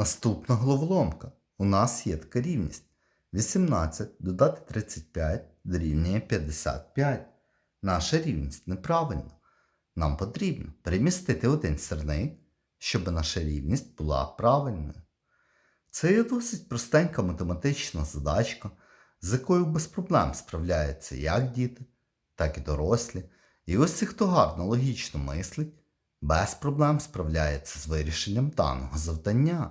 Наступна головоломка. У нас є така рівність. 18 додати 35 дорівнює 55. Наша рівність неправильна. Нам потрібно перемістити один сірник, щоб наша рівність була правильною. Це є досить простенька математична задачка, з якою без проблем справляються як діти, так і дорослі. І ось ці, хто гарно логічно мислить, без проблем справляється з вирішенням даного завдання.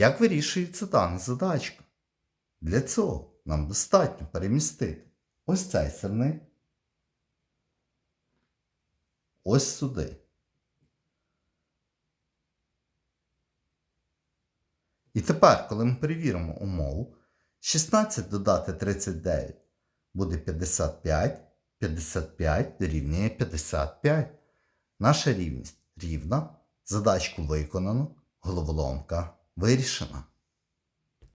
Як вирішується дана задачка? Для цього нам достатньо перемістити ось цей сирник ось сюди. І тепер, коли ми перевіримо умову, 16 додати 39 буде 55, 55 дорівнює 55. Наша рівність рівна, задачку виконано, головоломка вирішена.